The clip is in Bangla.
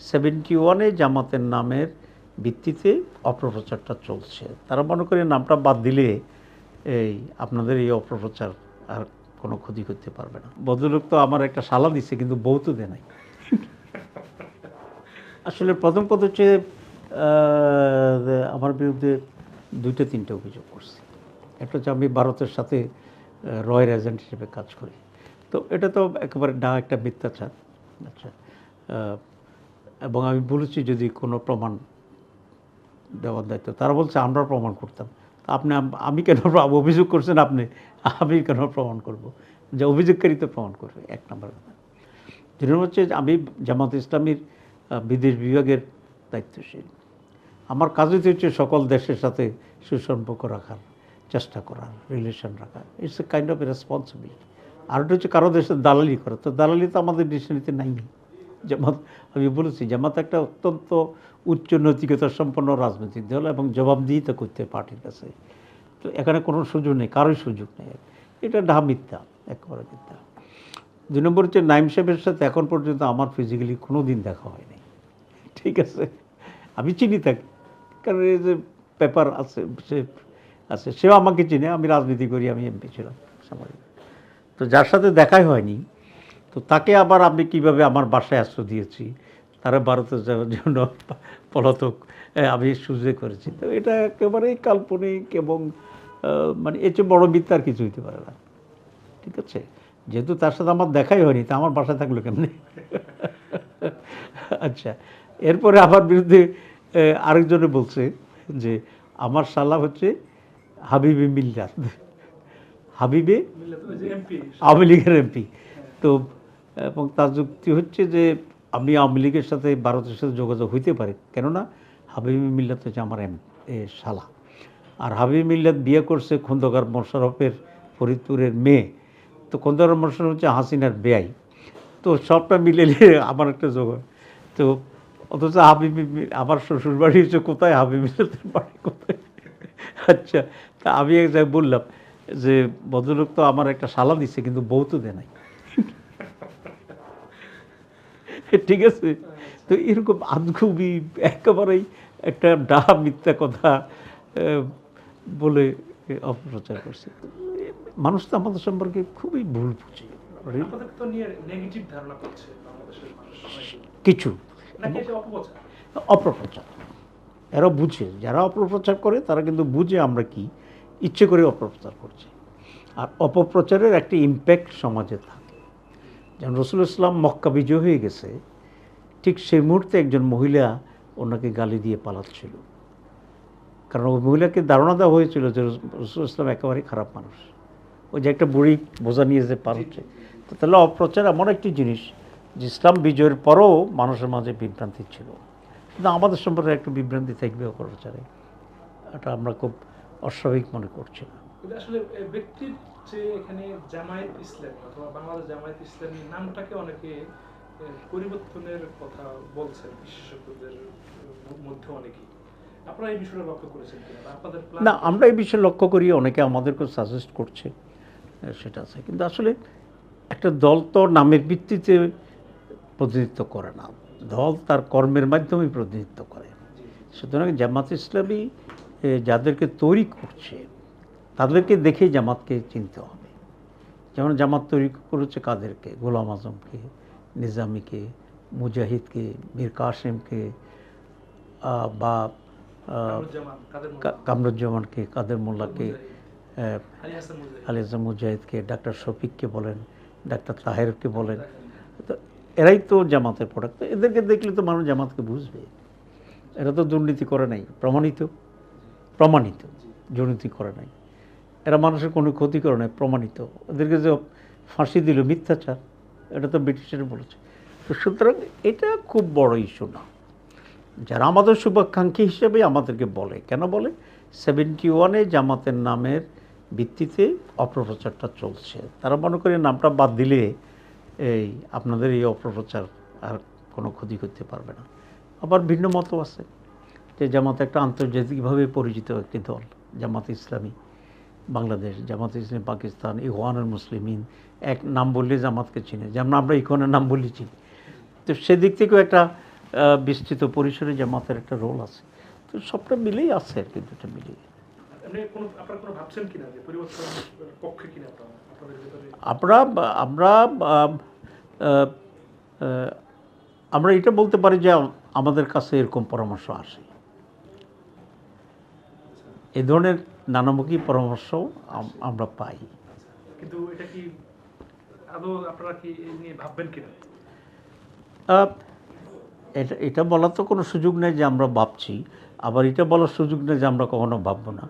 সেভেন্টি ওয়ানে জামাতের নামের ভিত্তিতে অপপ্রচারটা চলছে। তারা মনে করে নামটা বাদ দিলে এই আপনাদের এই অপপ্রচার আর কোনো ক্ষতি করতে পারবে না। ভদ্রলোক তো আমার একটা সালা দিচ্ছে কিন্তু বউ তো দেয় নাই। আসলে প্রথম কথা হচ্ছে আমার বিরুদ্ধে দুইটা, তিনটে অভিযোগ করছে। একটা হচ্ছে আমি ভারতের সাথে রয়ের এজেন্ট হিসেবে কাজ করি। তো এটা তো একেবারে না, একটা মিথ্যাচার। আচ্ছা এবং আমি বলেছি যদি কোনো প্রমাণ দেওয়ার দায়িত্ব, তারা বলছে আমরা প্রমাণ করতাম। আপনি, আমি কেন অভিযোগ করছেন আপনি? আমি কেন প্রমাণ করব? যে অভিযোগকারী তো প্রমাণ করবে, এক নম্বর কথা দুই নম্বর হচ্ছে আমি জামাত ইসলামীর বিদেশ বিভাগের দায়িত্বশীল। আমার কাজই তো হচ্ছে সকল দেশের সাথে সুসম্পর্ক রাখার, চেষ্টা করার রিলেশন রাখা it's a kind of responsibility আর হচ্ছে কারও দেশের দালালি করা। তো দালালি তো আমাদের ডিকশনারিতে নাই। জামাত, আমি বলেছি, জামাত একটা অত্যন্ত উচ্চ নৈতিকতা সম্পন্ন রাজনৈতিক দল এবং জবাবদিহিতা করতে পার্টির কাছে। তো এখানে কোনো সুযোগ নেই, কারোই সুযোগ নেই। এটা ঢা মিথ্যা, একেবারে মিথ্যা। দুই নম্বর হচ্ছে নাইম সাহেবের সাথে এখন পর্যন্ত আমার ফিজিক্যালি কোনো দিন দেখা হয়নি। ঠিক আছে? আমি চিনি তাকে, কারণ এই যে পেপার আছে, সে আছে, সেও আমাকে চিনে, আমি রাজনীতি করি, আমি এমপি ছিলাম সামরিক। তো যার সাথে দেখাই হয়নি তো তাকে আবার আমি কীভাবে আমার বাসায় আশ্রয় দিয়েছি? তারা ভারতে যাওয়ার জন্য পলাতক আমি সুযোগ করেছি। তো এটা একেবারেই কাল্পনিক এবং মানে এর চেয়ে বড় মিথ্যা আর কিছু হইতে পারে না। ঠিক আছে? যেহেতু তার সাথে আমার দেখাই হয়নি তা আমার বাসায় থাকল কেমনি? আচ্ছা এরপরে আমার বিরুদ্ধে আরেকজনে বলছে যে আমার শালা হচ্ছে হাবিবি মিল্লাত। হাবিবে? আওয়ামী লীগের এমপি। তো এবং তার যুক্তি হচ্ছে যে আমি আওয়ামী লীগের সাথে ভারতের সাথে যোগাযোগ হইতে পারে। কেননা হাবিবি মিল্লাত হচ্ছে আমার এম, এ শালা। আর হাবিবি মিল্লাত বিয়ে করছে খন্দকার মোশারফের ফরিদপুরের মেয়ে। তো খন্দকার মোশারফ হচ্ছে হাসিনার বেয়াই তো সবটা মিলে আমার একটা যোগ তো অথচ হাবিবি আমার শ্বশুর বাড়ি হচ্ছে কোথায়? হাবিবি মিল্লাতের বাড়ি কোথায়? আচ্ছা তা আমি এক জায়গায় বললাম যে, ভদ্রলোক তো আমার একটা শালা দিচ্ছে কিন্তু বউ তো দেয় নাই। ঠিক আছে? তো এরকম আধখুবি একেবারেই একটা ডাহা মিথ্যা কথা বলে অপপ্রচার করছে। মানুষ তো আমাদের সম্পর্কে খুবই ভুল বুঝে। কিছু। অপপ্রচার? এরা বুঝে। যারা অপপ্রচার করে তারা কিন্তু বুঝে আমরা কি। ইচ্ছে করে অপপ্রচার করছি। আর অপপ্রচারের একটা ইম্প্যাক্ট সমাজে থাকে। যেমন রসুল ইসলাম মক্কা বিজয় হয়ে গেছে, ঠিক সেই মুহূর্তে একজন মহিলা ওনাকে গালি দিয়ে পালাচ্ছিল। কারণ ওই মহিলাকে ধারণা দেওয়া হয়েছিল যে রসুল ইসলাম একেবারে খারাপ মানুষ। ওই যে একটা বুড়ি বোঝা নিয়ে যে পালাচ্ছে। তো তাহলে অপ্রচার এমন একটি জিনিস যে ইসলাম বিজয়ের পরও মানুষের মাঝে বিভ্রান্তি ছিল। কিন্তু আমাদের সম্পর্কে একটা বিভ্রান্তি থাকবে অপপ্রচারে। এটা আমরা খুব অস্বাভাবিক মনে করছি না। কিন্তু আসলে ব্যক্তির যে এখানে জামায়াত ইসলামী অথবা বাংলাদেশ জামায়াত ইসলামী নামটাকে অনেকে পরিবর্তনের কথা বলছেন বিশেষজ্ঞদের মধ্যে অনেকেই। আপনারা এই বিষয়টা লক্ষ্য করেছেন আপনাদের না আমরা এই বিষয়ে লক্ষ্য করি অনেকে আমাদেরকে সাজেস্ট করছে সেটা আছে। কিন্তু আসলে একটা দল তো নামের ভিত্তিতে প্রতিনিধিত্ব করে না। দল তার কর্মের মাধ্যমে প্রতিনিধিত্ব করে। সুতরাং জামাত ইসলামী যাদেরকে তৈরি করছে তাদেরকে দেখেই জামাতকে চিনতে হবে। যেমন জামাত তৈরি করেছে কাদেরকে? গোলাম আজমকে নিজামীকে মুজাহিদকে মীর কাসেমকে বা কামরুজ্জামানকে কাদের মোল্লাকে হাসান। আলী হাসান মুজাহিদকে ডাক্তার শফিককে বলেন ডাক্তার তাহেরকে বলেন। তো এরাই তো জামাতের প্রোডাক্ট। এদেরকে দেখলে তো মানুষ জামাতকে বুঝবে। এরা তো দুর্নীতি করে নাই প্রমাণিত? প্রমাণিত। দুর্নীতি করে নাই। এরা মানুষের কোনো ক্ষতি করে নাই, প্রমাণিত। এদেরকে যে ফাঁসি দিল, মিথ্যাচার, এটা তো ব্রিটিশের বলেছে। তো সুতরাং এটা খুব বড় ইস্যু না। যারা আমাদের শুভাকাঙ্ক্ষী হিসেবে আমাদেরকে বলে, কেন বলে? সেভেন্টি ওয়ানে জামাতের নামের ভিত্তিতে অপপ্রচারটা চলছে। তারা মনে করে নামটা বাদ দিলে এই আপনাদের এই অপপ্রচার আর কোনো ক্ষতি করতে পারবে না। আবার ভিন্ন মতও আছে যে জামাত একটা আন্তর্জাতিকভাবে পরিচিত একটি দল, জামাত ইসলামী। বাংলাদেশ জামাত ইসলামী পাকিস্তান ইহওয়ানুল মুসলিমিন এক নাম বললে জামাতকে চিনে। যেমন আমরা ইকনের নাম বললে চিনি। তো সেদিক থেকেও একটা বিস্তৃত পরিসরে জামাতের একটা রোল আছে। তো সবটা মিলেই আছে আর কি দুটো মিলিয়ে আমরা আমরা আমরা এটা বলতে পারি যে আমাদের কাছে এরকম পরামর্শ আসে। এ ধরনের নানামুখী পরামর্শ আমরা পাই। কিন্তু এটা কি আপনারা কি নিয়ে ভাববেন কিনা? এটা এটা বলার তো কোনো সুযোগ নেই যে আমরা ভাবছি। আবার এটা বলার সুযোগ নেই যে আমরা কখনো ভাববো না।